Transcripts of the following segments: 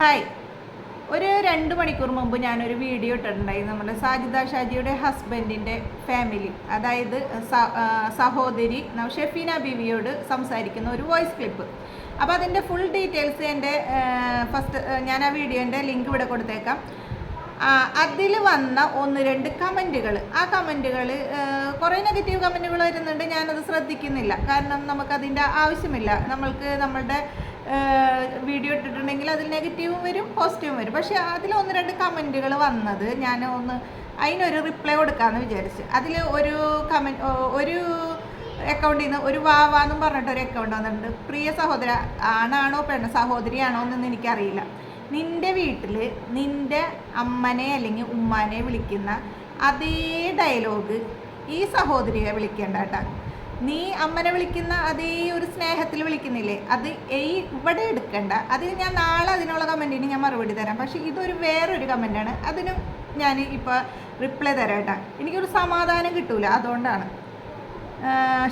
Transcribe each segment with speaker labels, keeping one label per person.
Speaker 1: Hi ഒരു രണ്ട് മണിക്കൂർ മുമ്പ് ഞാനൊരു വീഡിയോ ഇട്ടിട്ടുണ്ടായി. നമ്മുടെ സാജിദ ഷാജിയുടെ ഹസ്ബൻഡിന്റെ ഫാമിലി അതായത് സഹോദരി ഷെഫീന ബീവിയോട് സംസാരിക്കുന്ന ഒരു വോയിസ് ക്ലിപ്പ് അപ്പോൾ അതിന്റെ ഫുൾ ഡീറ്റെയിൽസ് എന്റെ ഫസ്റ്റ് ഞാൻ ആ വീഡിയോന്റെ ലിങ്ക് ഇവിടെ കൊടുത്തേക്കാം. അതിൽ വന്ന ഒന്ന് രണ്ട് കമന്റുകൾ ആ കമന്റുകൾ കുറേ നെഗറ്റീവ് കമന്റുകൾ വരുന്നുണ്ട്. ഞാനത് ശ്രദ്ധിക്കുന്നില്ല. കാരണം നമുക്കതിന്റെ ആവശ്യമില്ല. നമ്മൾക്ക് നമ്മളുടെ വീഡിയോ ഇട്ടിട്ടുണ്ടെങ്കിൽ അതിൽ നെഗറ്റീവും വരും പോസിറ്റീവും വരും. പക്ഷേ അതിൽ ഒന്ന് രണ്ട് കമന്റുകൾ വന്നത് ഞാൻ ഒന്ന് അതിനൊരു റിപ്ലൈ കൊടുക്കാമെന്ന് വിചാരിച്ചു. അതിൽ ഒരു കമന്റ് ഒരു അക്കൗണ്ടിൽ നിന്ന് ഒരു വാവാന്നും പറഞ്ഞിട്ട് ഒരു അക്കൗണ്ട് വന്നിട്ടുണ്ട്. പ്രിയ സഹോദര ആണാണോ പെണ്ണ് സഹോദരിയാണോ എന്നൊന്നും എനിക്കറിയില്ല. നിന്റെ വീട്ടിൽ നിന്റെ അമ്മനെ അല്ലെങ്കിൽ ഉമ്മാനെ വിളിക്കുന്ന അതേ ഡയലോഗ് ഈ സഹോദരിയെ വിളിക്കേണ്ട കേട്ടാ. നീ അമ്മനെ വിളിക്കുന്ന അതേ ഒരു സ്നേഹത്തിൽ വിളിക്കുന്നില്ലേ? അത് ഈ ഇവിടെ എടുക്കണ്ട. അത് ഞാൻ നാളെ അതിനുള്ള കമന്റിന് ഞാൻ മറുപടി തരാം. പക്ഷേ ഇതൊരു വേറൊരു കമന്റാണ്. അതിനും ഞാൻ ഇപ്പോൾ റിപ്ലൈ തരാം കേട്ടാ. എനിക്കൊരു സമാധാനം കിട്ടൂല. അതുകൊണ്ടാണ്.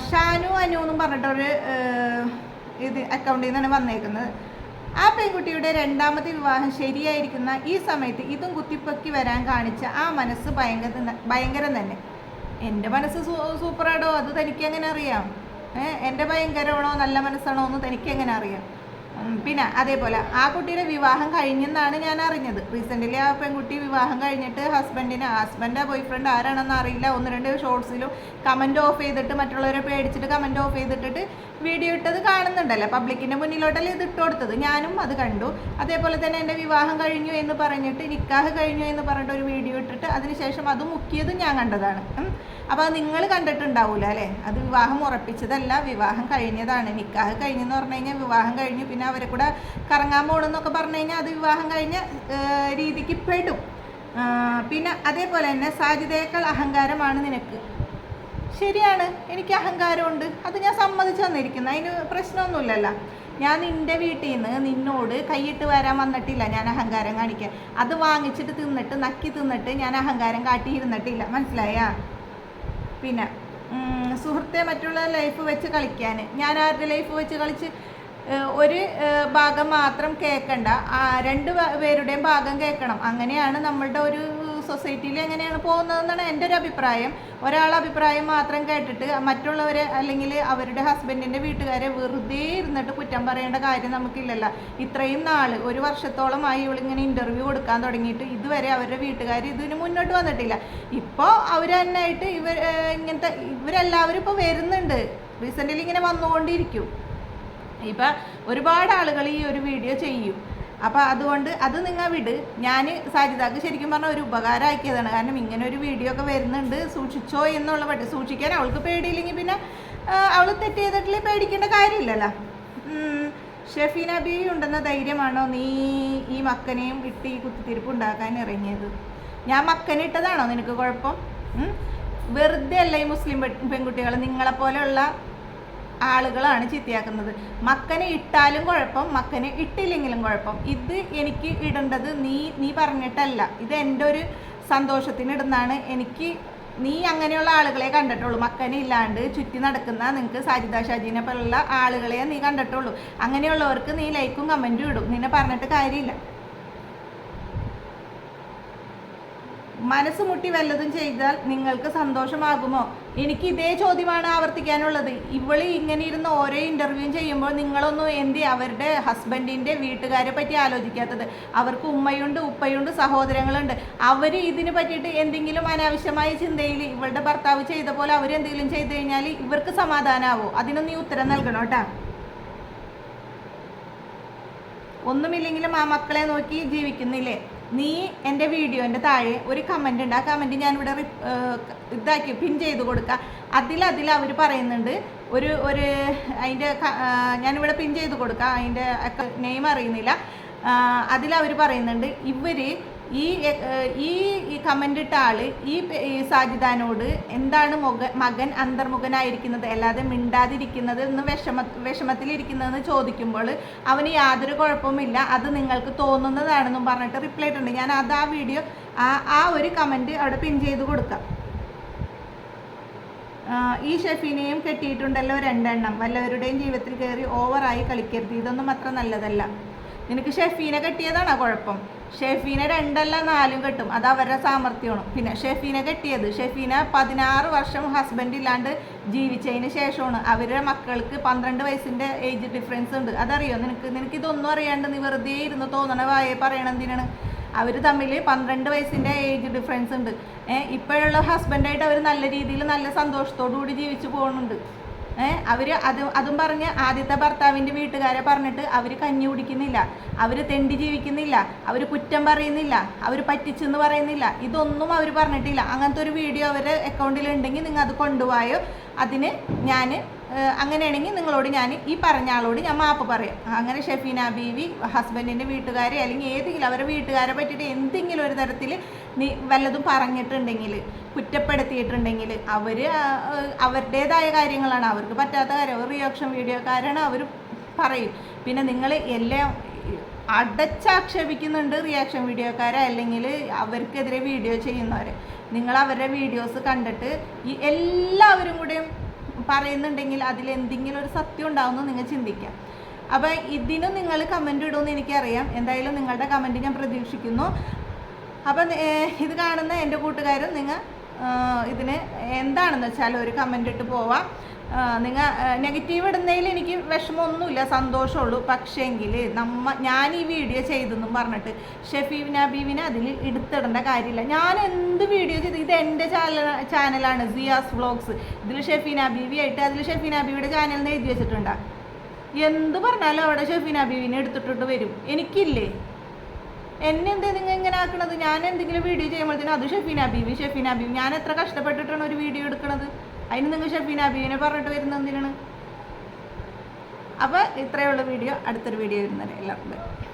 Speaker 1: ഷാനു അനു എന്നും പറഞ്ഞിട്ടൊരു ഇത് അക്കൗണ്ടിൽ നിന്നാണ് വന്നേക്കുന്നത്. ആ പെൺകുട്ടിയുടെ രണ്ടാമത്തെ വിവാഹം ശരിയായിരിക്കുന്ന ഈ സമയത്ത് ഇതും കുത്തിപ്പൊക്കി വരാൻ കാണിച്ച ആ മനസ്സ് ഭയങ്കര ഭയങ്കരം തന്നെ. എന്റെ മനസ്സ് സൂപ്പറാടോ അത് തനിക്ക് എങ്ങനെ അറിയാം? എന്റെ ഭയങ്കരമാണോ? നല്ല മനസ്സാണോ എന്ന് തനിക്ക് എങ്ങനെ അറിയാം? പിന്നെ അതേപോലെ ആ കുട്ടിയുടെ വിവാഹം കഴിഞ്ഞെന്നാണ് ഞാൻ അറിഞ്ഞത്. റീസെന്റ്ലി ആ പെൺകുട്ടി വിവാഹം കഴിഞ്ഞിട്ട് ഹസ്ബൻഡിന് ഹസ്ബൻഡ് ബോയ് ഫ്രണ്ട് ആരാണെന്ന് അറിയില്ല. ഒന്ന് രണ്ട് ഷോർട്സിലും കമന്റ് ഓഫ് ചെയ്തിട്ട് മറ്റുള്ളവരെ പേടിച്ചിട്ട് കമന്റ് ഓഫ് ചെയ്തിട്ടിട്ട് വീഡിയോ ഇട്ടത് കാണുന്നുണ്ടല്ലോ. പബ്ലിക്കിന്റെ മുന്നിലോട്ടല്ലേ ഇത് ഇട്ട് കൊടുത്തത്? ഞാനും അത് കണ്ടു. അതേപോലെ തന്നെ എന്റെ വിവാഹം കഴിഞ്ഞു എന്ന് പറഞ്ഞിട്ട് നിക്കാഹ് കഴിഞ്ഞു എന്ന് പറഞ്ഞിട്ട് ഒരു വീഡിയോ ഇട്ടിട്ട് അതിനുശേഷം അത് മുക്കിയതും ഞാൻ കണ്ടതാണ്. അപ്പോൾ അത് നിങ്ങൾ കണ്ടിട്ടുണ്ടാവില്ല അല്ലേ? അത് വിവാഹം ഉറപ്പിച്ചതല്ല വിവാഹം കഴിഞ്ഞതാണ്. നിക്കാഹ് കഴിഞ്ഞെന്ന് പറഞ്ഞു കഴിഞ്ഞാൽ വിവാഹം കഴിഞ്ഞു. പിന്നെ അവരെ കൂടെ കറങ്ങാൻ പോകണമെന്നൊക്കെ പറഞ്ഞു കഴിഞ്ഞാൽ അത് വിവാഹം കഴിഞ്ഞ രീതിക്ക് പെടും. പിന്നെ അതേപോലെ തന്നെ സാധ്യതയേക്കാൾ അഹങ്കാരമാണ് നിനക്ക്. ശരിയാണ് എനിക്ക് അഹങ്കാരമുണ്ട്. അത് ഞാൻ സമ്മതിച്ചു തന്നിരിക്കുന്നു. അതിന് പ്രശ്നമൊന്നുമില്ലല്ലോ. ഞാൻ നിന്റെ വീട്ടിൽ നിന്ന് നിന്നോട് കൈയിട്ട് വരാൻ വന്നിട്ടില്ല ഞാൻ അഹങ്കാരം കാണിക്കാൻ. അത് വാങ്ങിച്ചിട്ട് തിന്നിട്ട് നക്കി തിന്നിട്ട് ഞാൻ അഹങ്കാരം കാട്ടിയിരുന്നിട്ടില്ല. മനസ്സിലായാ? പിന്നെ സുഹൃത്തെ മറ്റുള്ള ലൈഫ് വെച്ച് കളിക്കാൻ. ഞാൻ ആരുടെ ലൈഫ് വെച്ച് കളിച്ച്? ഒരു ഭാഗം മാത്രം കേൾക്കണ്ട രണ്ട് പേരുടെയും ഭാഗം കേൾക്കണം അങ്ങനെയാണ് നമ്മളുടെ ഒരു സൊസൈറ്റിയിൽ എങ്ങനെയാണ് പോകുന്നതെന്നാണ് എന്റെ ഒരു അഭിപ്രായം. ഒരാളുടെ അഭിപ്രായം മാത്രം കേട്ടിട്ട് മറ്റുള്ളവരെ അല്ലെങ്കിൽ അവരുടെ ഹസ്ബൻഡിന്റെ വീട്ടുകാരെ വെറുതെ ഇരുന്നിട്ട് കുറ്റം പറയേണ്ട കാര്യം നമുക്കില്ലല്ലോ. ഇത്രയും നാൾ ഒരു വർഷത്തോളമായി ഇവളിങ്ങനെ ഇന്റർവ്യൂ കൊടുക്കാൻ തുടങ്ങിയിട്ട് ഇതുവരെ അവരുടെ വീട്ടുകാർ ഇതിന് മുന്നോട്ട് വന്നിട്ടില്ല. ഇപ്പോൾ അവർ തന്നെയായിട്ട് ഇവർ ഇങ്ങനത്തെ ഇവരെല്ലാവരും ഇപ്പോൾ വരുന്നുണ്ട്. റീസെന്റ്ലി ഇങ്ങനെ വന്നുകൊണ്ടിരിക്കും. ഇപ്പം ഒരുപാട് ആളുകൾ ഈ ഒരു വീഡിയോ ചെയ്യും. അപ്പോൾ അതുകൊണ്ട് അത് നിങ്ങൾ വിട്. ഞാൻ സാജിതാക്ക് ശരിക്കും പറഞ്ഞാൽ ഒരു ഉപകാരമാക്കിയതാണ് കാരണം ഇങ്ങനെ ഒരു വീഡിയോ ഒക്കെ വരുന്നുണ്ട്. സൂക്ഷിച്ചോ എന്നുള്ള പറ്റി സൂക്ഷിക്കാൻ അവൾക്ക് പേടിയില്ലെങ്കിൽ പിന്നെ അവൾ തെറ്റ് ചെയ്തിട്ടില്ലെങ്കിൽ പേടിക്കേണ്ട കാര്യമില്ലല്ലോ. ഷെഫീൻ ബീവി ഉണ്ടെന്ന ധൈര്യമാണോ നീ ഈ മക്കനെയും ഇട്ട് ഈ കുത്തിത്തിരിപ്പ് ഉണ്ടാക്കാൻ ഇറങ്ങിയത്? ഞാൻ മക്കനിട്ടതാണോ നിനക്ക് കുഴപ്പം? വെറുതെ അല്ല ഈ മുസ്ലിം പെൺകുട്ടികൾ നിങ്ങളെപ്പോലെയുള്ള ആളുകളാണ് ചിത്തിയാക്കുന്നത്. മക്കനെ ഇട്ടാലും കുഴപ്പം മക്കനെ ഇട്ടില്ലെങ്കിലും കുഴപ്പം. ഇത് എനിക്ക് ഇടേണ്ടത് നീ നീ പറഞ്ഞിട്ടല്ല. ഇത് എന്റെ ഒരു സന്തോഷത്തിന് ഇടുന്നതാണ്. എനിക്ക് നീ അങ്ങനെയുള്ള ആളുകളെ കണ്ടിട്ടുള്ളൂ. മക്കനെ ഇല്ലാണ്ട് ചുറ്റി നടക്കുന്ന നിങ്ങൾക്ക് സാജിദ ഷാജിനെ പോലുള്ള ആളുകളെ നീ കണ്ടിട്ടുള്ളൂ. അങ്ങനെയുള്ളവർക്ക് നീ ലൈക്കും കമന്റും ഇടും. നിന്നെ പറഞ്ഞിട്ട് കാര്യമില്ല. മനസ്സ് മുട്ടി വല്ലതും ചെയ്താൽ നിങ്ങൾക്ക് സന്തോഷമാകുമോ? എനിക്ക് ഇതേ ചോദ്യമാണ് ആവർത്തിക്കാനുള്ളത്. ഇവൾ ഇങ്ങനെ ഇരുന്ന് ഓരോ ഇന്റർവ്യൂ ചെയ്യുമ്പോൾ നിങ്ങളൊന്നും എന്തി അവരുടെ ഹസ്ബൻഡിന്റെ വീട്ടുകാരെ പറ്റി ആലോചിക്കാത്തത്. അവർക്ക് ഉമ്മയുണ്ട് ഉപ്പയുണ്ട് സഹോദരങ്ങളുണ്ട്. അവർ ഇതിന് പറ്റിയിട്ട് എന്തെങ്കിലും അനാവശ്യമായ ചിന്തയിൽ ഇവളുടെ ഭർത്താവ് ചെയ്ത പോലെ അവരെന്തെങ്കിലും ചെയ്തു കഴിഞ്ഞാൽ ഇവർക്ക് സമാധാനമാവോ അതിനൊന്നും നീ ഉത്തരം നൽകണം കേട്ടാ. ഒന്നുമില്ലെങ്കിലും ആ മക്കളെ നോക്കി ജീവിക്കുന്നില്ലേ? നീ എന്റെ വീഡിയോന്റെ താഴെ ഒരു കമന്റ് ഉണ്ട്. ആ കമന്റ് ഞാനിവിടെ ഇതാക്കി പിൻ ചെയ്ത് കൊടുക്കുക അതിൽ അതിൽ അവർ പറയുന്നുണ്ട്. ഒരു ഒരു അതിന്റെ ഞാനിവിടെ പിൻ ചെയ്ത് കൊടുക്കുക അതിന്റെ നെയിം അറിയുന്നില്ല. അതിൽ അവർ പറയുന്നുണ്ട് ഇവർ ഈ ഈ കമന്റ് ഇട്ട ആൾ ഈ സാജിദാനോട് എന്താണ് മുഖ മകൻ അന്തർമുഖനായിരിക്കുന്നത്? അല്ലാതെ മിണ്ടാതിരിക്കുന്നത് എന്ന് വിഷമ വിഷമത്തിലിരിക്കുന്നതെന്ന് ചോദിക്കുമ്പോൾ അവന് യാതൊരു കുഴപ്പമില്ല അത് നിങ്ങൾക്ക് തോന്നുന്നതാണെന്നും പറഞ്ഞിട്ട് റിപ്ലൈ ഇട്ടുണ്ട് ഞാൻ അത് ആ വീഡിയോ ആ ആ ഒരു കമന്റ് അവിടെ പിൻ ചെയ്ത് കൊടുക്കാം. ഈ ഷെഫിനെയും കെട്ടിയിട്ടുണ്ടല്ലോ രണ്ടെണ്ണം. വല്ലവരുടെയും ജീവിതത്തിൽ കയറി ഓവറായി കളിക്കരുത്. ഇതൊന്നും അത്ര നല്ലതല്ല. നിനക്ക് ഷെഫീനെ കെട്ടിയതാണ് കുഴപ്പം? ഷെഫീനെ രണ്ടല്ല നാലും കെട്ടും. അത് അവരുടെ സാമർഥ്യമാണ്. പിന്നെ ഷെഫീനെ കെട്ടിയത് ഷെഫീന പതിനാറ് വർഷം ഹസ്ബൻഡ് ഇല്ലാണ്ട് ജീവിച്ചതിന് ശേഷമാണ്. അവരുടെ മക്കൾക്ക് പന്ത്രണ്ട് വയസ്സിന്റെ ഏജ് ഡിഫറൻസ് ഉണ്ട്. അതറിയോ? നിനക്ക് നിനക്ക് ഇതൊന്നും അറിയാണ്ട് നീ വെറുതെ ഇരുന്ന് തോന്നണ വായെ പറയണം എന്തിനാണ്? അവർ തമ്മിൽ പന്ത്രണ്ട് വയസ്സിന്റെ ഏജ് ഡിഫറൻസ് ഉണ്ട്. ഏഹ് ഇപ്പോഴുള്ള ഹസ്ബൻഡായിട്ട് അവർ നല്ല രീതിയിൽ നല്ല സന്തോഷത്തോടു കൂടി ജീവിച്ചു പോകുന്നുണ്ട്. അവർ അത് അതും പറഞ്ഞ് ആദ്യത്തെ ഭർത്താവിന്റെ വീട്ടുകാരെ പറഞ്ഞിട്ട് അവർ കഞ്ഞി കുടിക്കുന്നില്ല അവർ തെണ്ടി ജീവിക്കുന്നില്ല അവർ കുറ്റം പറയുന്നില്ല അവർ പറ്റിച്ചെന്ന് പറയുന്നില്ല ഇതൊന്നും അവർ പറഞ്ഞിട്ടില്ല. അങ്ങനത്തെ ഒരു വീഡിയോ അവരുടെ അക്കൗണ്ടിൽ ഉണ്ടെങ്കിൽ നിങ്ങൾ അത് കൊണ്ടുപോയോ അതിന് ഞാൻ അങ്ങനെയാണെങ്കിൽ നിങ്ങളോട് ഞാൻ ഈ പറഞ്ഞ ആളോട് ഞാൻ മാപ്പ് പറയാം. അങ്ങനെ ഷെഫീന ബീവി ഹസ്ബൻഡിന്റെ വീട്ടുകാരെ അല്ലെങ്കിൽ ഏതെങ്കിലും അവരെ വീട്ടുകാരെ പറ്റിയിട്ട് എന്തെങ്കിലും ഒരു തരത്തിൽ നീ വല്ലതും പറഞ്ഞിട്ടുണ്ടെങ്കിൽ കുറ്റപ്പെടുത്തിയിട്ടുണ്ടെങ്കിൽ അവർ അവരുടേതായ കാര്യങ്ങളാണ്. അവർക്ക് പറ്റാത്ത കാര്യം റിയാക്ഷൻ വീഡിയോക്കാരാണ് അവർ പറയും. പിന്നെ നിങ്ങൾ എല്ലാം അടച്ചാക്ഷേപിക്കുന്നുണ്ട് റിയാക്ഷൻ വീഡിയോക്കാരെ അല്ലെങ്കിൽ അവർക്കെതിരെ വീഡിയോ ചെയ്യുന്നവരെ. നിങ്ങൾ അവരുടെ വീഡിയോസ് കണ്ടിട്ട് ഈ എല്ലാവരും കൂടെയും പറയുന്നുണ്ടെങ്കിൽ അതിൽ എന്തെങ്കിലും ഒരു സത്യം ഉണ്ടാവുമെന്ന് നിങ്ങൾ ചിന്തിക്കാം. അപ്പോൾ ഇതിനും നിങ്ങൾ കമന്റ് ഇടുമെന്ന് എനിക്കറിയാം. എന്തായാലും നിങ്ങളുടെ കമന്റ് ഞാൻ പ്രതീക്ഷിക്കുന്നു. അപ്പം ഇത് കാണുന്ന എന്റെ കൂട്ടുകാരും നിങ്ങൾ ഇതിന് എന്താണെന്ന് വെച്ചാൽ ഒരു കമന്റ് ഇട്ട് പോവാം. നിങ്ങൾ നെഗറ്റീവ് ഇടുന്നതിൽ എനിക്ക് വിഷമമൊന്നുമില്ല സന്തോഷമുള്ളൂ. പക്ഷേങ്കിൽ നമ്മ ഞാൻ ഈ വീഡിയോ ചെയ്തെന്നും പറഞ്ഞിട്ട് ഷെഫീബിന ബീവിനെ അതിൽ എടുത്തിടേണ്ട കാര്യമില്ല. ഞാൻ എന്ത് വീഡിയോ ചെയ്ത് ഇത് എന്റെ ചാനൽ ചാനലാണ് സിയാസ് വ്ളോഗ്സ് ഇതിൽ ഷെഫീന ബീവി ആയിട്ട് അതിൽ ഷെഫീന ബീവിയുടെ ചാനൽ നിന്ന് എഴുതി വെച്ചിട്ടുണ്ട്. എന്ത് പറഞ്ഞാലും അവിടെ ഷെഫീന ബീവിനെ എടുത്തിട്ടിട്ട് വരും. എനിക്കില്ലേ? എന്നെ എന്താ നിങ്ങൾ ഇങ്ങനെ ആക്കണത്? ഞാൻ എന്തെങ്കിലും വീഡിയോ ചെയ്യുമ്പോഴത്തേനും അത് ഷെഫീന ബീവി ഷെഫീന ബീവി ഞാൻ എത്ര കഷ്ടപ്പെട്ടിട്ടാണ് ഒരു വീഡിയോ എടുക്കണത്? അതിന് നിങ്ങൾ ഷെഫീന അബീനെ പറഞ്ഞിട്ട് വരുന്ന എന്തിനാണ്? അപ്പോൾ ഇത്രയുള്ള വീഡിയോ. അടുത്തൊരു വീഡിയോ വരുന്നത് എല്ലാവർക്കും